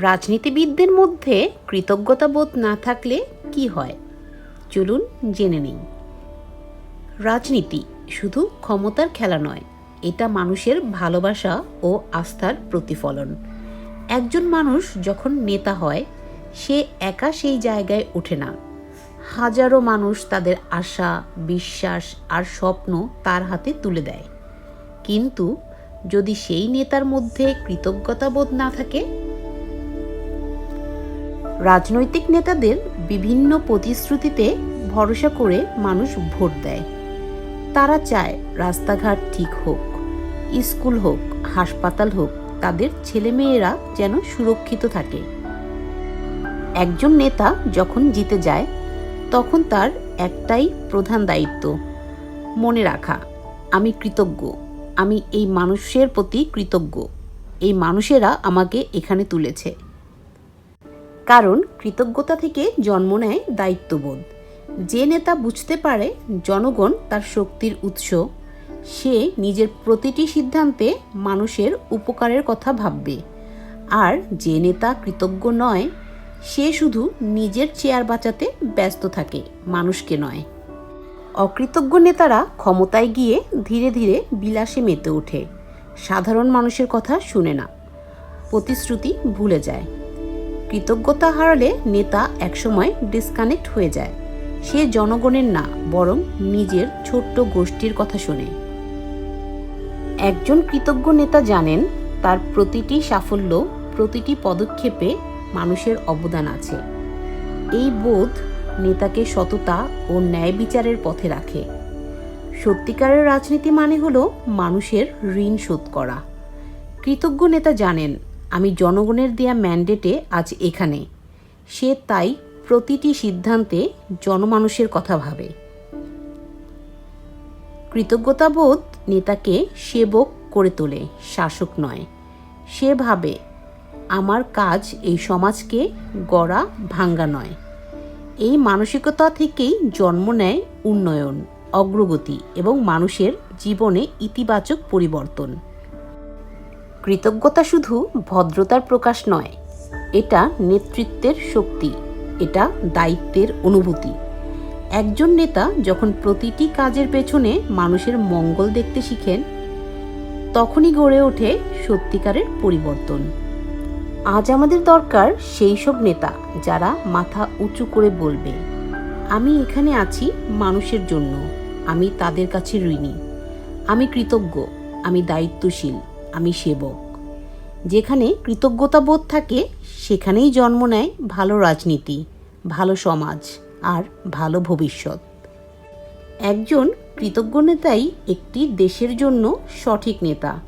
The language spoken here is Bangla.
রাজনীতিবিদদের মধ্যে কৃতজ্ঞতাবোধ না থাকলে কি হয়? চলুন জেনে নিই। রাজনীতি শুধু ক্ষমতার খেলা নয়, এটা মানুষের ভালোবাসা ও আস্থার প্রতিফলন। একজন মানুষ যখন নেতা হয়, সে একা সেই জায়গায় ওঠে না। হাজারো মানুষ তাদের আশা, বিশ্বাস আর স্বপ্ন তার হাতে তুলে দেয়। কিন্তু যদি সেই নেতার মধ্যে কৃতজ্ঞতাবোধ না থাকে রাজনৈতিক নেতাদের বিভিন্ন প্রতিশ্রুতিতে ভরসা করে মানুষ ভোট দেয়। তারা চায় রাস্তাঘাট ঠিক হোক, স্কুল হোক, হাসপাতাল হোক, তাদের ছেলেমেয়েরা যেন সুরক্ষিত থাকে। একজন নেতা যখন জিতে যায়, তখন তার একটাই প্রধান দায়িত্ব, মনে রাখা, আমি কৃতজ্ঞ, আমি এই মানুষের প্রতি কৃতজ্ঞ, এই মানুষেরা আমাকে এখানে তুলেছে। কারণ কৃতজ্ঞতা থেকে জন্ম নেয় দায়িত্ববোধ। যে নেতা বুঝতে পারে জনগণ তার শক্তির উৎস, সে নিজের প্রতিটি সিদ্ধান্তে মানুষের উপকারের কথা ভাববে। আর যে নেতা কৃতজ্ঞ নয়, সে শুধু নিজের চেয়ার বাঁচাতে ব্যস্ত থাকে, মানুষকে নয়। অকৃতজ্ঞ নেতারা ক্ষমতায় গিয়ে ধীরে ধীরে বিলাসে মেতে ওঠে। সাধারণ মানুষের কথা শুনে না। প্রতিশ্রুতি ভুলে যায়। কৃতজ্ঞতা হারালে নেতা একসময় ডিসকানেক্ট হয়ে যায়। সে জনগণের না, বরং নিজের ছোট্ট গোষ্ঠীর কথা শোনে। একজন কৃতজ্ঞ নেতা জানেন, তার প্রতিটি সাফল্য, প্রতিটি পদক্ষেপে মানুষের অবদান আছে। এই বোধ নেতাকে সততা ও ন্যায় বিচারের পথে রাখে। সত্যিকারের রাজনীতি মানে হলো মানুষের ঋণ শোধ করা। কৃতজ্ঞ নেতা জানেন আমি জনগণের দেয়া ম্যান্ডেটে আজ এখানে। সে তাই প্রতিটি সিদ্ধান্তে জনমানুষের কথা ভাবে। কৃতজ্ঞতাবোধ নেতাকে সেবক করে তোলে, শাসক নয়। সে ভাবে, আমার কাজ এই সমাজকে গড়া ভাঙ্গা নয়। এই মানসিকতা থেকেই জন্ম নেয় উন্নয়ন, অগ্রগতি এবং মানুষের জীবনে ইতিবাচক পরিবর্তন। কৃতজ্ঞতা শুধু ভদ্রতার প্রকাশ নয়, এটা নেতৃত্বের শক্তি, এটা দায়িত্বের অনুভূতি। একজন নেতা যখন প্রতিটি কাজের পেছনে মানুষের মঙ্গল দেখতে শিখেন, তখনই গড়ে ওঠে সত্যিকারের পরিবর্তন। আজ আমাদের দরকার সেই সব নেতা যারা মাথা উঁচু করে বলবে, আমি এখানে আছি মানুষের জন্য, আমি তাদের কাছে ঋণী, আমি কৃতজ্ঞ, আমি দায়িত্বশীল। আমি সেবক। যেখানে কৃতজ্ঞতাবোধ থাকে, সেখানেই জন্ম নেয় ভালো রাজনীতি, ভালো সমাজ আর ভালো ভবিষ্যৎ। একজন কৃতজ্ঞ নেতাই একটি দেশের জন্য সঠিক নেতা।